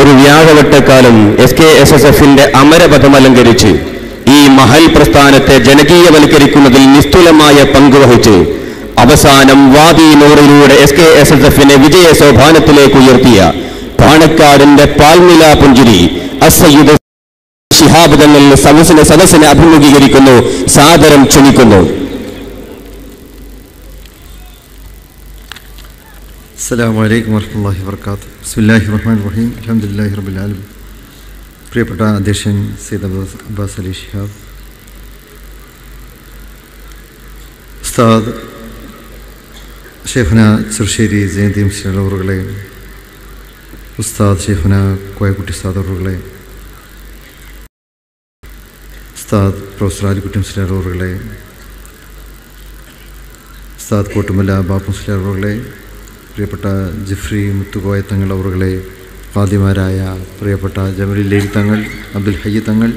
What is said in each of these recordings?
ഒരു വ്യാഴവട്ടക്കാലം S K S S എഫിന്റെ അമരപഥം അലങ്കരിച്ച് ഈ മഹൽ പ്രസ്ഥാനത്തെ ജനകീയവൽക്കരിക്കുന്നതിൽ നിസ്തുലമായ പങ്കുവഹിച്ച് അവസാനം വാദി നൂറിലൂടെ എസ് കെ എസ് എസ് എഫിനെ വിജയ സോപാനത്തിലേക്ക് ഉയർത്തിയ പാണക്കാടിന്റെ പാൽനില പുഞ്ചിരി അസയ്യുദ് ശിഹാബ് തങ്ങൾ സദസ്സിനെ അഭിമുഖീകരിക്കുന്നു സാദരം ക്ഷണിക്കുന്നു. അസ്സലാമു വലൈക്കും വറഹ്മത്തുള്ളാഹി വർക്കാത്ത് ബിസ്മില്ലാഹി റഹ്മാൻ റഹീം. അലഹമുല്ലാഹി റബുലാലും പ്രിയപ്പെട്ട അധ്യക്ഷൻ സയ്യിദ് അബ്ബാസ് അബ്ബാസ് അലി ഷിഹാബ്. ഉസ്താദ് ഷെഫന ചെറുശ്ശേരി ജയന്തി മിശ്രവറുകളെ ഉസ്താദ് ഷെഫന കോയക്കുട്ടി സാദവറുകളെ ഉസ്താദ് പ്രൊഫസർ ആലിക്കുട്ടി അവറുകളെ ഉസ്താദ് കോട്ടുമല്ല ബാപ്പു മുസ്ലിയാർ അവറുകളെ പ്രിയപ്പെട്ട ജിഫ്രി മുത്തുകോയ തങ്ങൾ അവറുകളെ ഫാദിമാരായ പ്രിയപ്പെട്ട ജമലി ലൈൽ Thangal Abdul Hayya Thangal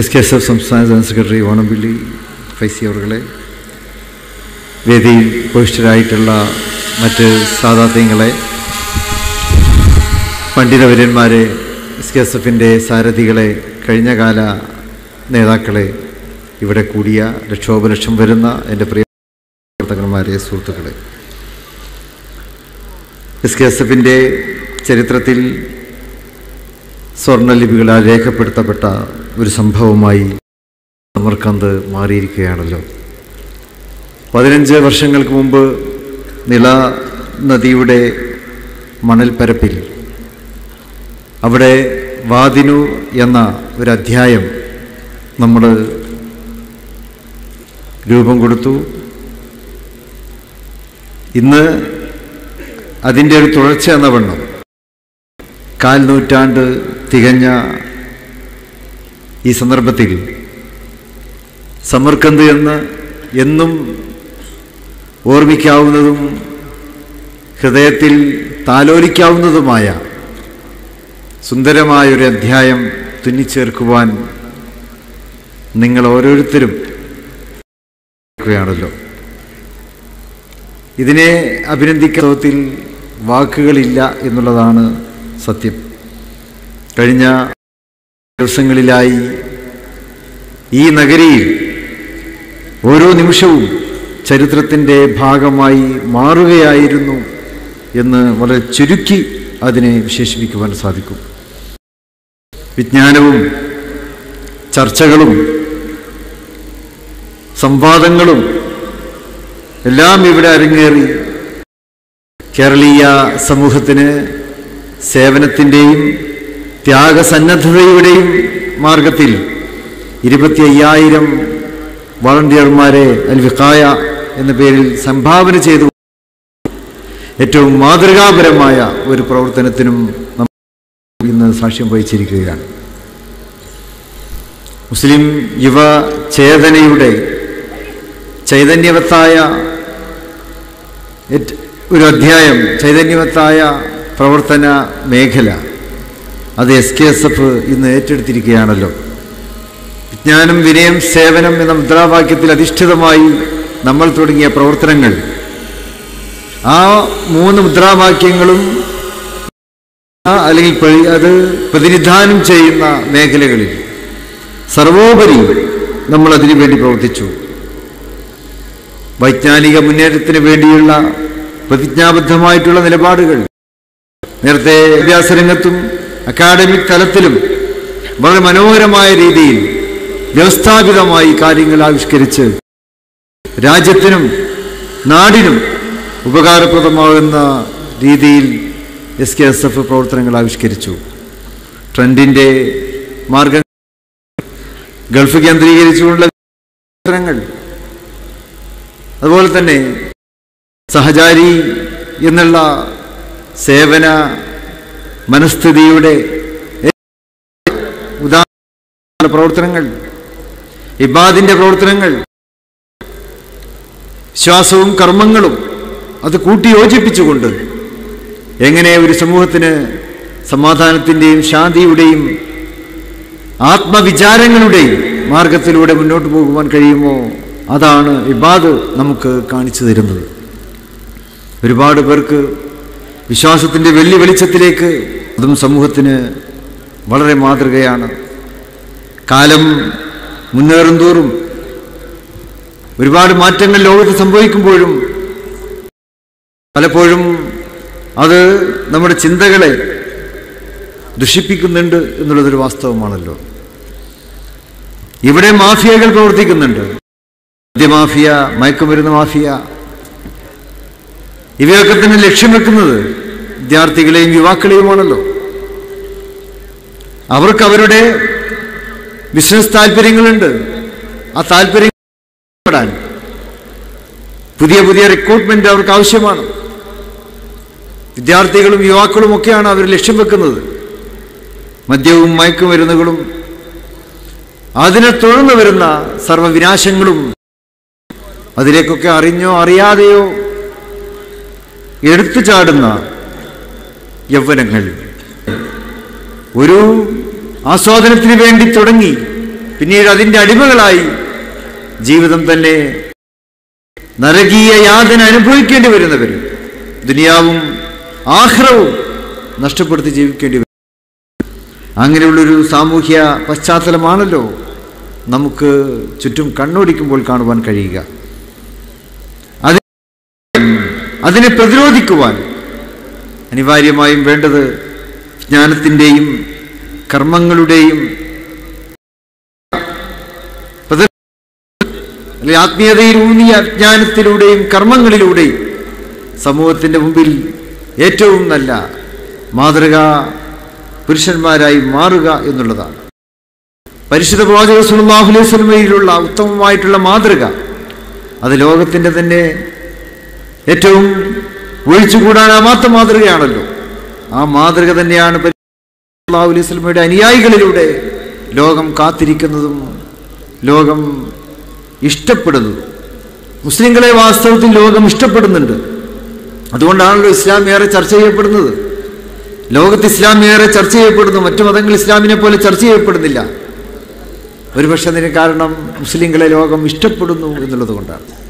S K S F സംസ്ഥാന ജനറൽ സെക്രട്ടറി ഓണംപിള്ളി ഫൈസി അവറുകളെ വേദിയിൽ ഉപവിഷ്ടരായിട്ടുള്ള മറ്റ് സാധാത്യങ്ങളെ പണ്ഡിതവര്യന്മാരെ എസ് കെ എസ് എഫിന്റെ സാരഥികളെ കഴിഞ്ഞകാല നേതാക്കളെ ഇവിടെ കൂടിയ ലക്ഷോപലക്ഷം വരുന്ന എന്റെ പ്രിയ പ്രവർത്തകന്മാരെ സുഹൃത്തുക്കളെ. എസ് കെ എസ് എഫിന്റെ ചരിത്രത്തിൽ സ്വർണലിപികളാൽ രേഖപ്പെടുത്തപ്പെട്ട ഒരു സംഭവമായി സമർക്കന്ത് മാറിയിരിക്കുകയാണല്ലോ. പതിനഞ്ച് വർഷങ്ങൾക്ക് മുമ്പ് നില നദിയുടെ മണൽപ്പരപ്പിൽ അവിടെ വാദിനു എന്ന ഒരു അധ്യായം നമ്മൾ രൂപം കൊടുത്തു. ഇന്ന് അതിന്റെ ഒരു തുടർച്ച എന്ന വണ്ണം. കാൽ നൂറ്റാണ്ട് തികഞ്ഞ ഈ സന്ദർഭത്തിൽ സമർക്കന്ത് എന്ന് എന്നും ഓർമ്മിക്കാവുന്നതും ഹൃദയത്തിൽ താലോലിക്കാവുന്നതുമായ സുന്ദരമായൊരു അധ്യായം തുന്നിച്ചേർക്കുവാൻ നിങ്ങൾ ഓരോരുത്തരും ണല്ലോ ഇതിനെ അഭിനന്ദിക്കത്തിൽ വാക്കുകളില്ല എന്നുള്ളതാണ് സത്യം. കഴിഞ്ഞ ദിവസങ്ങളിലായി ഈ നഗരിയിൽ ഓരോ നിമിഷവും ചരിത്രത്തിന്റെ ഭാഗമായി മാറുകയായിരുന്നു എന്ന് വളരെ ചുരുക്കി അതിനെ വിശേഷിപ്പിക്കുവാൻ സാധിക്കും. വിജ്ഞാനവും ചർച്ചകളും സംവാദങ്ങളും എല്ലാം ഇവിടെ അരങ്ങേറി കേരളീയ സമൂഹത്തിന് സേവനത്തിന്റെയും ത്യാഗസന്നദ്ധതയുടെയും മാർഗത്തിൽ ഇരുപത്തി അയ്യായിരം വളണ്ടിയർമാരെ അൽ എന്ന പേരിൽ സംഭാവന ചെയ്തു. ഏറ്റവും മാതൃകാപരമായ ഒരു പ്രവർത്തനത്തിനും ഇന്ന് സാക്ഷ്യം വഹിച്ചിരിക്കുകയാണ്. മുസ്ലിം യുവ ചേതനയുടെ ചൈതന്യവത്തായ ഒരു അധ്യായം ചൈതന്യവത്തായ പ്രവർത്തന മേഖല. അത് എസ് കെ എസ് എഫ് ഇന്ന് ഏറ്റെടുത്തിരിക്കുകയാണല്ലോ. വിജ്ഞാനം വിനയം സേവനം എന്ന മുദ്രാവാക്യത്തിൽ അധിഷ്ഠിതമായി നമ്മൾ തുടങ്ങിയ പ്രവർത്തനങ്ങൾ. ആ മൂന്ന് മുദ്രാവാക്യങ്ങളും അല്ലെങ്കിൽ അത് പ്രതിനിധാനം ചെയ്യുന്ന മേഖലകളിൽ സർവോപരി നമ്മൾ അതിനു വേണ്ടി പ്രവർത്തിച്ചു. വൈജ്ഞാനിക മുന്നേറ്റത്തിന് വേണ്ടിയുള്ള പ്രതിജ്ഞാബദ്ധമായിട്ടുള്ള നിലപാടുകൾ. നേരത്തെ വിദ്യാഭ്യാസ രംഗത്തും അക്കാഡമിക് തലത്തിലും വളരെ മനോഹരമായ രീതിയിൽ വ്യവസ്ഥാപിതമായി കാര്യങ്ങൾ ആവിഷ്കരിച്ച് രാജ്യത്തിനും നാടിനും ഉപകാരപ്രദമാകുന്ന രീതിയിൽ എസ് കെ എസ് എഫ് പ്രവർത്തനങ്ങൾ ആവിഷ്കരിച്ചു. ട്രെൻഡിന്റെ മാർഗം ഗൾഫ് കേന്ദ്രീകരിച്ചുകൊണ്ടുള്ള പ്രവർത്തനങ്ങൾ. അതുപോലെ തന്നെ സഹചാരി എന്നുള്ള സേവന മനസ്ഥിതിയുടെ ഉദാഹരണ പ്രവർത്തനങ്ങൾ ഇബാദിന്റെ പ്രവർത്തനങ്ങൾ ശ്വാസവും കർമ്മങ്ങളും അത് കൂട്ടിയോജിപ്പിച്ചുകൊണ്ട് എങ്ങനെ ഒരു സമൂഹത്തിന് സമാധാനത്തിന്റെയും ശാന്തിയുടെയും ആത്മവിചാരങ്ങളുടെയും മാർഗത്തിലൂടെ മുന്നോട്ട് പോകുവാൻ കഴിയുമോ? അതാണ് ഇബാദ് നമുക്ക് കാണിച്ചു തരുന്നത്. ഒരുപാട് പേർക്ക് വിശ്വാസത്തിന്റെ വെള്ളി വെളിച്ചത്തിലേക്ക് അതും സമൂഹത്തിന് വളരെ മാതൃകയാണ്. കാലം മുന്നേറും തോറും ഒരുപാട് മാറ്റങ്ങൾ ലോകത്ത് സംഭവിക്കുമ്പോഴും പലപ്പോഴും അത് നമ്മുടെ ചിന്തകളെ ദുഷിപ്പിക്കുന്നുണ്ട് എന്നുള്ളതൊരു വാസ്തവമാണല്ലോ. ഇവിടെ മാഫിയകൾ പ്രവർത്തിക്കുന്നുണ്ട്. മദ്യമാഫിയ മയക്കുമരുന്ന് മാഫിയ ഇവയൊക്കെ തന്നെ ലക്ഷ്യം വെക്കുന്നത് വിദ്യാർത്ഥികളെയും യുവാക്കളെയുമാണല്ലോ. അവർക്ക് അവരുടെ ബിസിനസ് താല്പര്യങ്ങളുണ്ട്. ആ താല്പര്യം പുതിയ പുതിയ റിക്രൂട്ട്മെന്റ് അവർക്ക് ആവശ്യമാണ്. വിദ്യാർത്ഥികളും യുവാക്കളും ഒക്കെയാണ് അവർ ലക്ഷ്യം വെക്കുന്നത്. മദ്യവും മയക്കുമരുന്നുകളും അതിനെ തുടർന്ന് വരുന്ന സർവവിനാശങ്ങളും അതിലേക്കൊക്കെ അറിഞ്ഞോ അറിയാതെയോ എടുത്തു ചാടുന്ന യൗവനങ്ങൾ. ഒരു ആസ്വാദനത്തിന് വേണ്ടി തുടങ്ങി. പിന്നീട് അതിന്റെ അടിമകളായി ജീവിതം തന്നെ നരകീയ യാതന അനുഭവിക്കേണ്ടി വരുന്നവർ. ദുനിയാവും ആഹ്റവും നഷ്ടപ്പെടുത്തി ജീവിക്കേണ്ടി വരും. അങ്ങനെയുള്ളൊരു സാമൂഹ്യ പശ്ചാത്തലമാണല്ലോ നമുക്ക് ചുറ്റും കണ്ണോടിക്കുമ്പോൾ കാണുവാൻ കഴിയുക അത് അതിനെ പ്രതിരോധിക്കുവാൻ അനിവാര്യമായും വേണ്ടത് ജ്ഞാനത്തിന്റെയും കർമ്മങ്ങളുടെയും അല്ലെങ്കിൽ ആത്മീയതയിൽ ഊന്നിയ ജ്ഞാനത്തിലൂടെയും കർമ്മങ്ങളിലൂടെയും സമൂഹത്തിന്റെ മുമ്പിൽ ഏറ്റവും നല്ല മാതൃക പുരുഷന്മാരായി മാറുക എന്നുള്ളതാണ്. പരിശുദ്ധ പ്രവാചക സുല്ലാഹു അലൈഹി സ്വലമയിലുള്ള ഉത്തമമായിട്ടുള്ള മാതൃക അത് ലോകത്തിന്റെ തന്നെ ഏറ്റവും ഒഴിച്ചുകൂടാനാവാത്ത മാതൃകയാണല്ലോ. ആ മാതൃക തന്നെയാണ് അള്ളാഹു അലൈഹി അനുയായികളിലൂടെ ലോകം കാത്തിരിക്കുന്നതും ലോകം ഇഷ്ടപ്പെടുന്നതും. മുസ്ലിങ്ങളെ വാസ്തവത്തിൽ ലോകം ഇഷ്ടപ്പെടുന്നുണ്ട്. അതുകൊണ്ടാണല്ലോ ഇസ്ലാം ഏറെ ചർച്ച ചെയ്യപ്പെടുന്നത്. ലോകത്ത് ഇസ്ലാം ഏറെ ചർച്ച ചെയ്യപ്പെടുന്നു. മറ്റു മതങ്ങൾ ഇസ്ലാമിനെ പോലെ ചർച്ച ചെയ്യപ്പെടുന്നില്ല. ഒരുപക്ഷെ അതിന് കാരണം മുസ്ലിങ്ങളെ ലോകം ഇഷ്ടപ്പെടുന്നു എന്നുള്ളത് കൊണ്ടാണ്.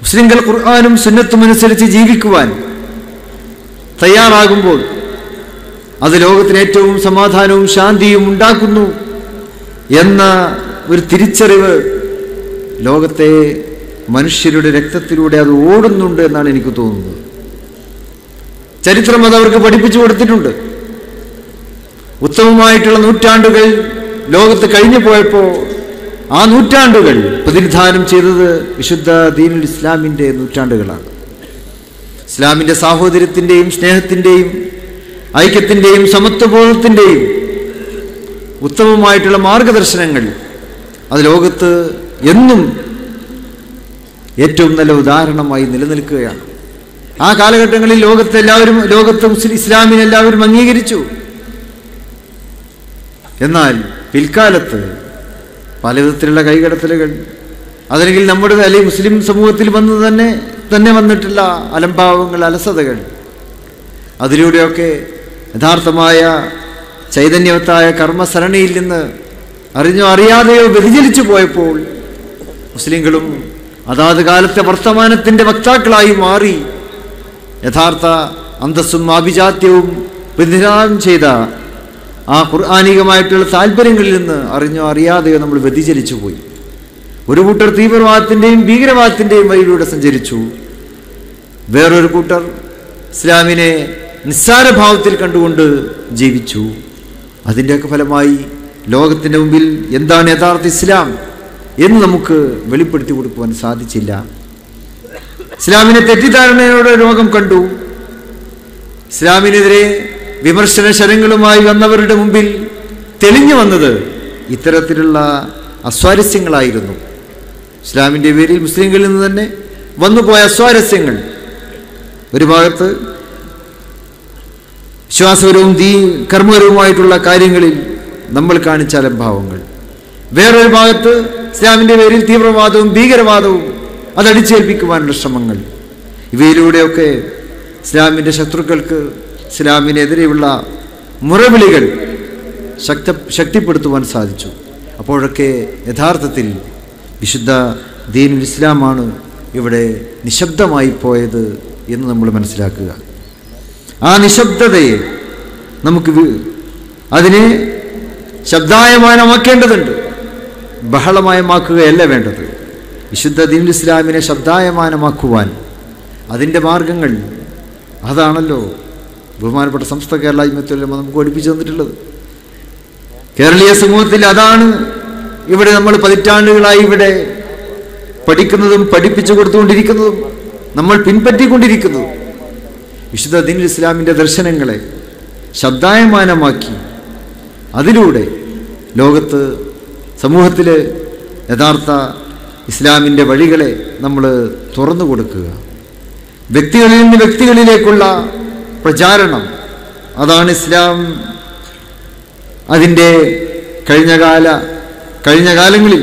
മുസ്ലിങ്ങൾ ഖുർആാനും സുന്നത്തും അനുസരിച്ച് ജീവിക്കുവാൻ തയ്യാറാകുമ്പോൾ അത് ലോകത്തിന് ഏറ്റവും സമാധാനവും ശാന്തിയും ഉണ്ടാക്കുന്നു എന്ന ഒരു തിരിച്ചറിവ് ലോകത്തെ മനുഷ്യരുടെ രക്തത്തിലൂടെ അത് ഓടുന്നുണ്ട് എന്നാണ് എനിക്ക് തോന്നുന്നത്. ചരിത്രം അത് അവർക്ക് പഠിപ്പിച്ചു കൊടുത്തിട്ടുണ്ട്. ഉത്തമമായിട്ടുള്ള നൂറ്റാണ്ടുകൾ ലോകത്ത് കഴിഞ്ഞു പോയപ്പോൾ ആ നൂറ്റാണ്ടുകൾ പ്രതിനിധാനം ചെയ്തത് വിശുദ്ധ ദീനുൽ ഇസ്ലാമിന്റെ നൂറ്റാണ്ടുകളാണ്. ഇസ്ലാമിന്റെ സാഹോദര്യത്തിന്റെയും സ്നേഹത്തിന്റെയും ഐക്യത്തിന്റെയും സമത്വബോധത്തിന്റെയും ഉത്തമമായിട്ടുള്ള മാർഗദർശനങ്ങൾ അത് ലോകത്ത് എന്നും ഏറ്റവും നല്ല ഉദാഹരണമായി നിലനിൽക്കുകയാണ്. ആ കാലഘട്ടങ്ങളിൽ ലോകത്ത് എല്ലാവരും ലോകത്ത് മുസ്ലിം ഇസ്ലാമിനെ എല്ലാവരും അംഗീകരിച്ചു. എന്നാൽ പിൽക്കാലത്ത് പലവിധത്തിലുള്ള കൈകടത്തലുകൾ അതല്ലെങ്കിൽ നമ്മുടെ അല്ലെങ്കിൽ മുസ്ലിം സമൂഹത്തിൽ വന്ന് തന്നെ തന്നെ വന്നിട്ടുള്ള അലംഭാവങ്ങൾ അലസതകൾ. അതിലൂടെയൊക്കെ യഥാർത്ഥമായ ചൈതന്യവത്തായ കർമ്മസരണിയിൽ നിന്ന് അറിഞ്ഞോ അറിയാതെയോ വ്യതിചലിച്ചു പോയപ്പോൾ മുസ്ലിങ്ങളും അതാത് കാലത്തെ വർത്തമാനത്തിന്റെ വക്താക്കളായി മാറി യഥാർത്ഥ അന്തസ്സും ആഭിജാത്യവും പ്രതിനിധാനം ചെയ്ത ആ ഖുർആാനികമായിട്ടുള്ള താല്പര്യങ്ങളിൽ നിന്ന് അറിഞ്ഞോ അറിയാതെയോ നമ്മൾ വ്യതിചലിച്ചു പോയി. ഒരു കൂട്ടർ തീവ്രവാദത്തിന്റെയും ഭീകരവാദത്തിന്റെയും വഴിയിലൂടെ സഞ്ചരിച്ചു. വേറൊരു കൂട്ടർ ഇസ്ലാമിനെ നിസ്സാരഭാവത്തിൽ കണ്ടുകൊണ്ട് ജീവിച്ചു. അതിന്റെയൊക്കെ ഫലമായി ലോകത്തിന്റെ മുമ്പിൽ എന്താണ് യഥാർത്ഥ ഇസ്ലാം എന്ന് നമുക്ക് വെളിപ്പെടുത്തി കൊടുക്കുവാൻ സാധിച്ചില്ല. ഇസ്ലാമിനെ തെറ്റിദ്ധാരണയോടെ രോഗം കണ്ടു. ഇസ്ലാമിനെതിരെ വിമർശന ശരങ്ങളുമായി വന്നവരുടെ മുമ്പിൽ തെളിഞ്ഞു വന്നത് ഇത്തരത്തിലുള്ള അസ്വാരസ്യങ്ങളായിരുന്നു. ഇസ്ലാമിന്റെ പേരിൽ മുസ്ലിങ്ങളിൽ നിന്ന് തന്നെ വന്നുപോയ സ്വാരസ്യങ്ങൾ. ഒരു ഭാഗത്ത് വിശ്വാസപരവും ദീ കർമ്മപരവുമായിട്ടുള്ള കാര്യങ്ങളിൽ നമ്മൾ കാണിച്ച അലംഭാവങ്ങൾ. വേറൊരു ഭാഗത്ത് ഇസ്ലാമിന്റെ പേരിൽ തീവ്രവാദവും ഭീകരവാദവും അതടിച്ചേൽപ്പിക്കുവാനുള്ള ശ്രമങ്ങൾ. ഇവയിലൂടെയൊക്കെ ഇസ്ലാമിന്റെ ശത്രുക്കൾക്ക് ഇസ്ലാമിനെതിരെയുള്ള മുറവിളികൾ ശക്ത ശക്തിപ്പെടുത്തുവാൻ സാധിച്ചു. അപ്പോഴൊക്കെ യഥാർത്ഥത്തിൽ വിശുദ്ധ ദീനുൽ ഇസ്ലാമാണ് ഇവിടെ നിശബ്ദമായി പോയത് എന്ന് നമ്മൾ മനസ്സിലാക്കുക. ആ നിശബ്ദതയെ നമുക്ക് അതിനെ ശബ്ദായമാനമാക്കേണ്ടതുണ്ട് ബഹളമയമാക്കുകയല്ല വേണ്ടത്. വിശുദ്ധ ദീൻ ഇസ്ലാമിനെ ശബ്ദായമാനമാക്കുവാൻ അതിന്റെ മാർഗങ്ങൾ അതാണല്ലോ ബഹുമാനപ്പെട്ട സംസ്ഥ കേരള നമുക്ക് പഠിപ്പിച്ചു തന്നിട്ടുള്ളത്. കേരളീയ സമൂഹത്തിൽ അതാണ് ഇവിടെ നമ്മൾ പതിറ്റാണ്ടുകളായി ഇവിടെ പഠിക്കുന്നതും പഠിപ്പിച്ചു കൊടുത്തുകൊണ്ടിരിക്കുന്നതും നമ്മൾ പിൻപറ്റിക്കൊണ്ടിരിക്കുന്നു വിശുദ്ധ ദീൻ ഇസ്ലാമിന്റെ ദർശനങ്ങളെ ശബ്ദായമാനമാക്കി അതിലൂടെ ലോകത്ത് സമൂഹത്തിൽ യഥാർത്ഥ ഇസ്ലാമിന്റെ വഴികളെ നമ്മൾ തുറന്നു കൊടുക്കുക. വ്യക്തികളിൽ നിന്ന് വ്യക്തികളിലേക്കുള്ള പ്രചാരണം. അതാണ് ഇസ്ലാം. അതിന്റെ കഴിഞ്ഞകാല കഴിഞ്ഞ കാലങ്ങളിൽ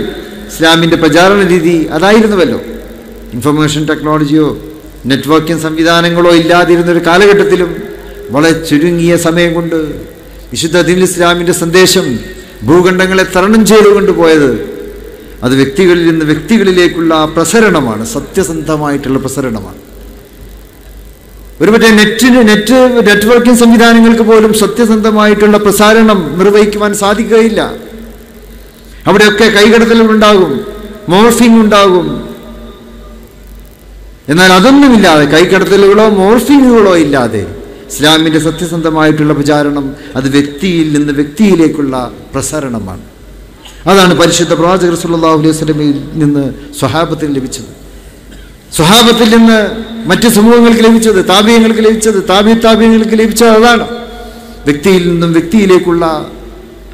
ഇസ്ലാമിന്റെ പ്രചാരണ രീതി അതായിരുന്നുവല്ലോ. ഇൻഫർമേഷൻ ടെക്നോളജിയോ നെറ്റ്വർക്കിംഗ് സംവിധാനങ്ങളോ ഇല്ലാതിരുന്നൊരു കാലഘട്ടത്തിലും വളരെ ചുരുങ്ങിയ സമയം കൊണ്ട് വിശുദ്ധ ദീൻ ഇസ്ലാമിന്റെ സന്ദേശം ഭൂഖണ്ഡങ്ങളെ തരണം ചെയ്തുകൊണ്ട് പോയത് അത് വ്യക്തികളിൽ നിന്ന് വ്യക്തികളിലേക്കുള്ള പ്രസരണമാണ് സത്യസന്ധമായിട്ടുള്ള പ്രസരണമാണ്. ഒരുപക്ഷെ നെറ്റിന് നെറ്റ് നെറ്റ്വർക്കിംഗ് സംവിധാനങ്ങൾക്ക് പോലും സത്യസന്ധമായിട്ടുള്ള പ്രസാരണം നിർവഹിക്കുവാൻ സാധിക്കുകയില്ല. അവിടെയൊക്കെ കൈകടത്തലുണ്ടാകും മോർഫിംഗ് ഉണ്ടാകും എന്നാൽ അതൊന്നുമില്ലാതെ കൈകടത്തലുകളോ മോർഫിങ്ങുകളോ ഇല്ലാതെ ഇസ്ലാമിന്റെ സത്യസന്ധമായിട്ടുള്ള പ്രചാരണം അത് വ്യക്തിയിൽ നിന്ന് വ്യക്തിയിലേക്കുള്ള പ്രസരണമാണ്. അതാണ് പരിശുദ്ധ പ്രവാചകർ സല്ലല്ലാഹു അലൈഹി വസല്ലമയിൽ നിന്ന് സ്വഹാബത്തിന് ലഭിച്ചത്. സ്വഹാബത്തിൽ നിന്ന് മറ്റ് സമൂഹങ്ങൾക്ക് ലഭിച്ചത് താപീയങ്ങൾക്ക് ലഭിച്ചത് താപി താപീയങ്ങൾക്ക് ലഭിച്ചത് അതാണ്. വ്യക്തിയിൽ നിന്നും വ്യക്തിയിലേക്കുള്ള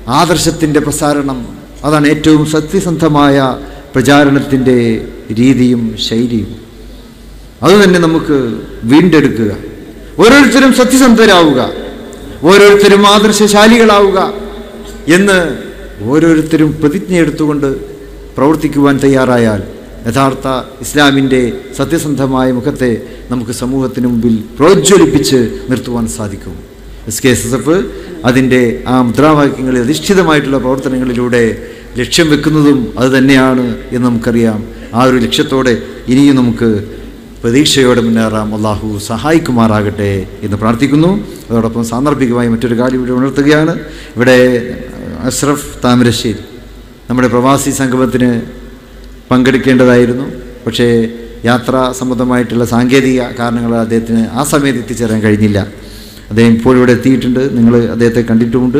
ആദർശത്തിന്റെ പ്രസാരണം അതാണ് ഏറ്റവും സത്യസന്ധമായ പ്രചാരണത്തിന്റെ രീതിയും ശൈലിയും. അതുതന്നെ നമുക്ക് വീണ്ടെടുക്കുക. ഓരോരുത്തരും സത്യസന്ധരാവുക. ഓരോരുത്തരും ആദർശശാലികളാവുക എന്ന് ഓരോരുത്തരും പ്രതിജ്ഞ എടുത്തുകൊണ്ട് പ്രവർത്തിക്കുവാൻ തയ്യാറായാൽ യഥാർത്ഥ ഇസ്ലാമിന്റെ സത്യസന്ധമായ മുഖത്തെ നമുക്ക് സമൂഹത്തിന് മുമ്പിൽ പ്രോജ്വലിപ്പിച്ച് നിർത്തുവാൻ സാധിക്കും. S K S S F അതിന്റെ ആ മുദ്രാവാക്യങ്ങളിൽ അധിഷ്ഠിതമായിട്ടുള്ള പ്രവർത്തനങ്ങളിലൂടെ ലക്ഷ്യം വെക്കുന്നതും അത് തന്നെയാണ് എന്ന് നമുക്കറിയാം. ആ ഒരു ലക്ഷ്യത്തോടെ ഇനിയും നമുക്ക് പ്രതീക്ഷയോടെ മുന്നേറാം. അള്ളാഹു സഹായിക്കുമാറാകട്ടെ എന്ന് പ്രാർത്ഥിക്കുന്നു. അതോടൊപ്പം സാന്ദർഭികമായി മറ്റൊരു കാര്യം ഇവിടെ ഉണർത്തുകയാണ്. ഇവിടെ അഷ്റഫ് താമരശ്ശേരി നമ്മുടെ പ്രവാസി സംഗമത്തിന് പങ്കെടുക്കേണ്ടതായിരുന്നു. പക്ഷേ യാത്രാ സംബന്ധമായിട്ടുള്ള സാങ്കേതിക കാരണങ്ങൾ അദ്ദേഹത്തിന് ആ സമയത്ത് എത്തിച്ചേരാൻ കഴിഞ്ഞില്ല. അദ്ദേഹം ഇപ്പോൾ ഇവിടെ എത്തിയിട്ടുണ്ട്. നിങ്ങൾ അദ്ദേഹത്തെ കണ്ടിട്ടുമുണ്ട്.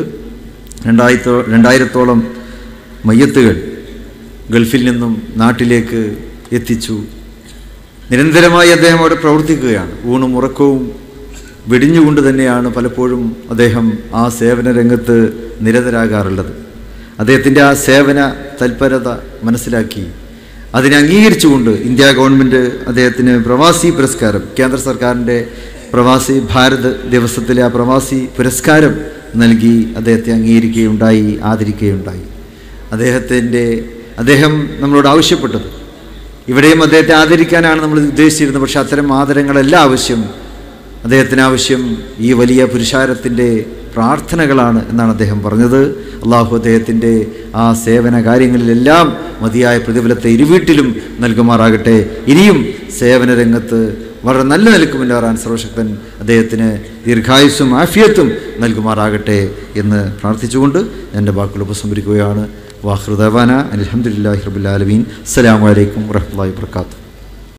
രണ്ടായിരത്തോ രണ്ടായിരത്തോളം മയ്യത്തുകൾ ഗൾഫിൽ നിന്നും നാട്ടിലേക്ക് എത്തിച്ചു. നിരന്തരമായി അദ്ദേഹം അവിടെ പ്രവർത്തിക്കുകയാണ്. ഊണും ഉറക്കവും വെടിഞ്ഞുകൊണ്ട് തന്നെയാണ് പലപ്പോഴും അദ്ദേഹം ആ സേവന രംഗത്ത് നിരതരാകാറുള്ളത്. അദ്ദേഹത്തിന്റെ ആ സേവന തൽപരത മനസ്സിലാക്കി. അതിനെ അംഗീകരിച്ചുകൊണ്ട് ഇന്ത്യ ഗവൺമെന്റ് അദ്ദേഹത്തിന് പ്രവാസി പുരസ്കാരം കേന്ദ്ര സർക്കാരിന്റെ പ്രവാസി ഭാരത് ദിവസത്തിലെ ആ പ്രവാസി പുരസ്കാരം നൽകി അദ്ദേഹത്തെ അംഗീകരിക്കുകയുണ്ടായി ആദരിക്കുകയുണ്ടായി. അദ്ദേഹത്തിന്റെ അദ്ദേഹം നമ്മളോട് ആവശ്യപ്പെട്ടത്. ഇവിടെയും അദ്ദേഹത്തെ ആദരിക്കാനാണ് നമ്മൾ ഉദ്ദേശിച്ചിരുന്നത്. പക്ഷേ അത്തരം ആദരങ്ങളല്ല ആവശ്യം അദ്ദേഹത്തിന് ആവശ്യം ഈ വലിയ പുരുഷാരത്തിന്റെ പ്രാർത്ഥനകളാണ് എന്നാണ് അദ്ദേഹം പറഞ്ഞത്. അള്ളാഹു അദ്ദേഹത്തിന്റെ ആ സേവന കാര്യങ്ങളിലെല്ലാം മതിയായ പ്രതിഫലത്തെ ഇരുവീട്ടിലും നൽകുമാറാകട്ടെ. ഇനിയും സേവന രംഗത്ത് വളരെ നല്ല നിലയ്ക്ക് മുന്നേറാൻ സർവശക്തൻ അദ്ദേഹത്തിന് ദീർഘായുസ്സും ആഫിയത്തും നൽകുമാറാകട്ടെ എന്ന് പ്രാർത്ഥിച്ചുകൊണ്ട് എന്റെ വാക്കുകൾ ഉപസംഹരിക്കുകയാണ്. വാഹൃദവാന അലഹമുല്ലാഹി ഹിറബുല്ലാലമീൻ അസ്സലാമലൈക്കും വറഹമുല്ലാ വാത്തു